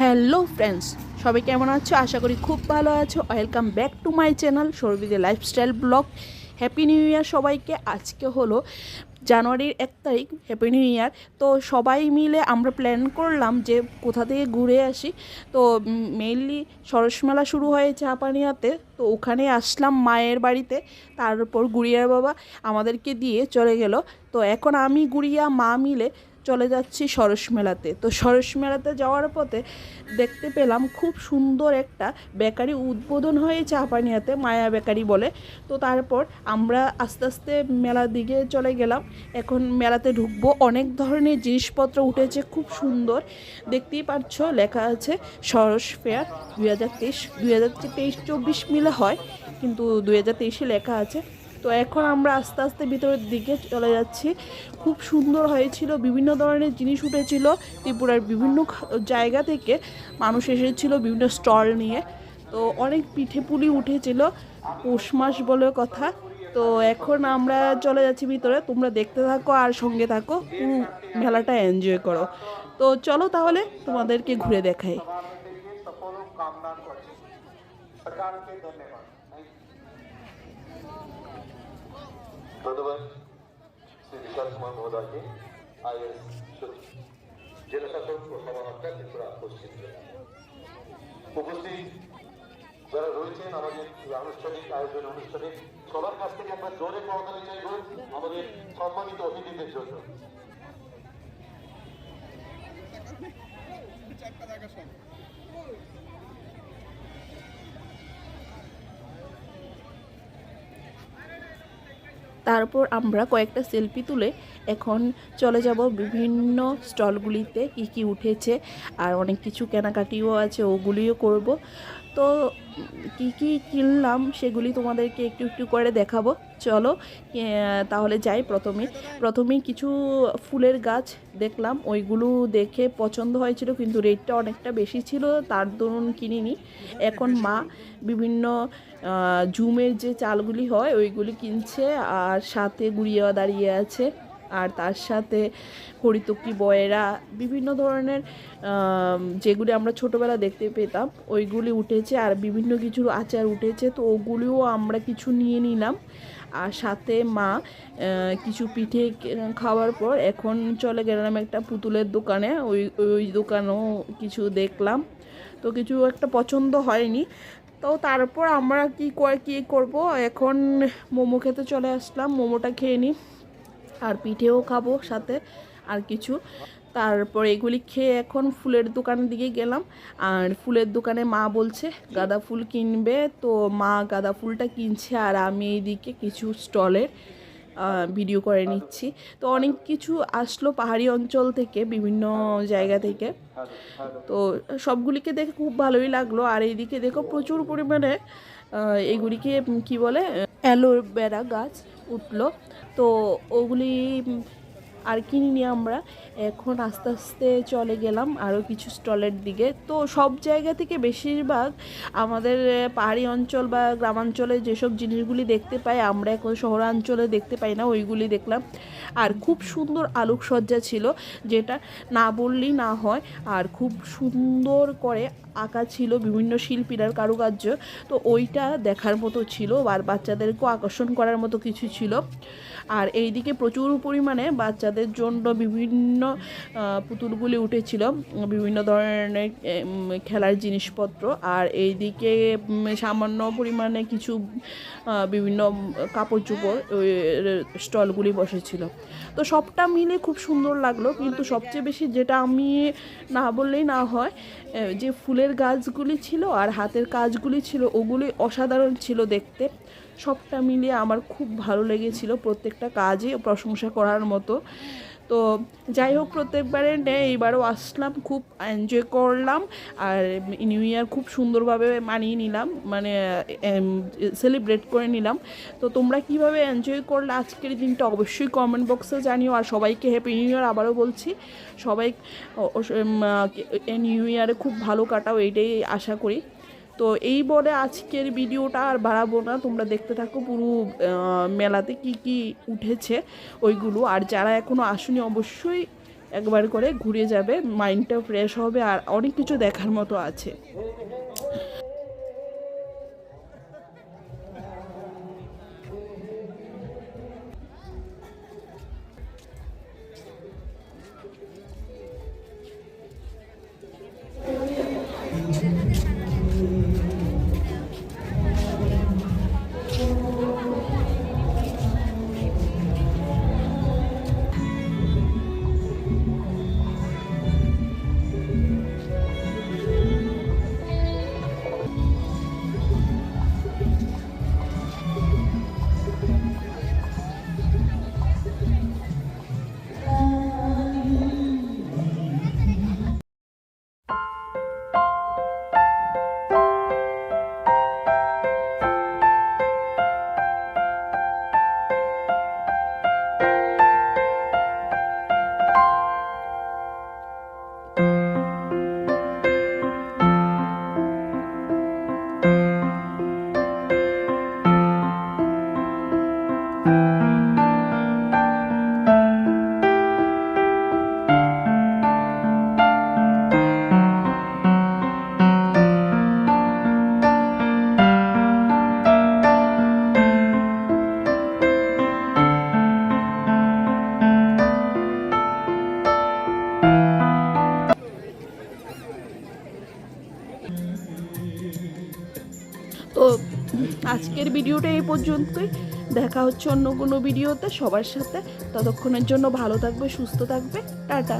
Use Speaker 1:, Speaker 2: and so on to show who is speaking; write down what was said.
Speaker 1: Hello friends, সবাই কেমন আছো? আশা করি খুব ভালো আছো। Welcome back to my channel সৌরবিদে lifestyle blog happy new year সবাইকে। আজকে হলো জানুয়ারির এক তারিখ হ্যাপি নিউ ইয়ার তো সবাই মিলে আমরা প্ল্যান করলাম যে কোথা থেকে ঘুরে আসি। তো মেইনলি সরসমেলা শুরু হয়েছে চাপানিয়াতে তো ওখানে আসলাম মায়ের বাড়িতে। তারপর গুড়িয়ার বাবা আমাদেরকে দিয়ে চলে গেল। তো এখন আমি, গুড়িয়া, মা মিলে চলে যাচ্ছি সরস মেলাতে। তো সরস মেলাতে যাওয়ার পথে দেখতে পেলাম খুব সুন্দর একটা বেকারি উদ্বোধন হয়েছে আপানিয়াতে মায়া বেকারি বলে। তো তারপর আমরা আস্তে আস্তে মেলার দিকে চলে গেলাম। এখন মেলাতে ঢুকবো। অনেক ধরনের জিনিসপত্র উঠেছে, খুব সুন্দর। দেখতেই পাচ্ছ, লেখা আছে সরস ফেয়ার দুই হাজার তেইশ, দুই হাজার তেইশ চব্বিশ মিলে হয়। কিন্তু দুই হাজার তেইশে লেখা আছে তো এখন আমরা আস্তে আস্তে ভিতরের দিকে চলে যাচ্ছি। খুব সুন্দর হয়েছিল, বিভিন্ন ধরনের জিনিস উঠেছিল। ত্রিপুরার বিভিন্ন জায়গা থেকে মানুষ এসেছিল বিভিন্ন স্টল নিয়ে। তো অনেক পিঠে পুলি উঠেছিল, পৌষ মাস বলে কথা। তো এখন আমরা চলে যাচ্ছি ভিতরে, তোমরা দেখতে থাকো আর সঙ্গে থাকো, পুরো মেলাটা এনজয় করো। তো চলো তাহলে তোমাদেরকে ঘুরে দেখাই।
Speaker 2: সরকারকে ধন্যবাদ।
Speaker 3: ধন্যবাদ। শ্রী বিশাল কুমার মহোদয়কে জেলা শাসক ত্রিপুরা উপস্থিত। যারা রয়েছেন আমাদের আনুষ্ঠানিক আয়োজন অনুষ্ঠানে, সবার কাছ থেকে আমরা জোরে করতালি চাইব আমাদের সম্মানিত অতিথিদের জন্য।
Speaker 1: তারপর আমরা কয়েকটা সেলফি তুলে এখন চলে যাব বিভিন্ন স্টলগুলিতে, কি কি উঠেছে, আর অনেক কিছু কেনাকাটিও আছে, ওগুলিও করব। তো কী কী কিনলাম সেগুলি তোমাদেরকে একটু একটু করে দেখাবো। চলো তাহলে যাই প্রথমে। প্রথমেই কিছু ফুলের গাছ দেখলাম। ওইগুলো দেখে পছন্দ হয়েছিল, কিন্তু রেটটা অনেকটা বেশি ছিল, তার দরুন কিনিনি। এখন মা বিভিন্ন জুমের যে চালগুলি হয়, ওইগুলি কিনছে, আর সাথে গুড়িয়া দাঁড়িয়ে আছে। আর তার সাথে হরিতকি বয়েরা বিভিন্ন ধরনের যেগুলি আমরা ছোটোবেলা দেখতে পেতাম, ওইগুলি উঠেছে আর বিভিন্ন কিছু আচার উঠেছে। তো ওগুলিও আমরা কিছু নিয়ে নিলাম। আর সাথে মা কিছু পিঠে খাওয়ার পর এখন চলে গেলাম একটা পুতুলের দোকানে। ওই ওই দোকানেও কিছু দেখলাম। তো কিছু একটা পছন্দ হয়নি। তো তারপর আমরা কি কী করব? এখন মোমো খেতে চলে আসলাম। মোমোটা খেয়ে নিই। আর পিঠেও খাব সাথে আর কিছু। তারপর এগুলি খেয়ে এখন ফুলের দোকানের দিকে গেলাম। আর ফুলের দোকানে মা বলছে, গাঁদা ফুল কিনবে। তো মা গাঁদা ফুলটা কিনছে আর আমি এইদিকে কিছু স্টলের ভিডিও করে নিচ্ছি। তো অনেক কিছু আসলো পাহাড়ি অঞ্চল থেকে, বিভিন্ন জায়গা থেকে। তো সবগুলিকে দেখে খুব ভালোই লাগল। আর এইদিকে দেখো প্রচুর পরিমাণে এগুলিকে কি বলে, অ্যালোভেরা গাছ উঠল। তো ওগুলি আর কিনিনি আমরা। এখন আস্তে আস্তে চলে গেলাম আরও কিছু স্টলের দিকে। তো সব জায়গা থেকে বেশিরভাগ আমাদের পাহাড়ি অঞ্চল বা গ্রামাঞ্চলে যেসব জিনিসগুলি দেখতে পাই, আমরা এখন শহরাঞ্চলে দেখতে পাই না, ওইগুলি দেখলাম। আর খুব সুন্দর আলোকসজ্জা ছিল, যেটা না বললেই না হয়। আর খুব সুন্দর করে আঁকা ছিল বিভিন্ন শিল্পীরার কারুকার্য। তো ওইটা দেখার মতো ছিল আর বাচ্চাদেরকেও আকর্ষণ করার মতো কিছু ছিল। আর এইদিকে প্রচুর পরিমাণে বাচ্চাদের জন্য বিভিন্ন পুতুলগুলি উঠেছিল, বিভিন্ন ধরনের খেলার জিনিসপত্র। আর এইদিকে সামান্য পরিমাণে কিছু বিভিন্ন কাপড় চোপড় স্টলগুলি বসেছিল। তো সবটা মিলে খুব সুন্দর লাগল, কিন্তু সবচেয়ে বেশি যেটা আমি না বললেই না হয় যে ফুলের গাছগুলি ছিল আর হাতের কাজগুলি ছিল, ওগুলি অসাধারণ ছিল দেখতে। সবটা মিলিয়ে আমার খুব ভালো লেগেছিল প্রত্যেকটা কাজই প্রশংসা করার মতো। তো যাই হোক, প্রত্যেকবারে নেই এইবারও আসলাম, খুব এনজয় করলাম আর নিউ ইয়ার খুব সুন্দরভাবে মানিয়ে নিলাম মানে সেলিব্রেট করে নিলাম। তো তোমরা কীভাবে এনজয় করলে আজকের দিনটা অবশ্যই কমেন্ট বক্সে জানিও আর সবাইকে হ্যাপি নিউ ইয়ার আবারও বলছি। সবাই নিউ ইয়ারে খুব ভালো কাটাও, এইটাই আশা করি। তো এই বলে আজকের ভিডিওটা আর বাড়াবো না। তোমরা দেখতে থাকো পুরো মেলাতে কি কি উঠেছে ওইগুলো। আর যারা এখনও আসুনি, অবশ্যই একবার করে ঘুরে যাবে। মাইন্ডটা ফ্রেশ হবে আর অনেক কিছু দেখার মতো আছে। আজকের ভিডিওটা এই পর্যন্তই। দেখা হচ্ছে অন্য কোনো ভিডিওতে। সবার সাথে ততক্ষণের জন্য ভালো থাকবে, সুস্থ থাকবে। টাটা।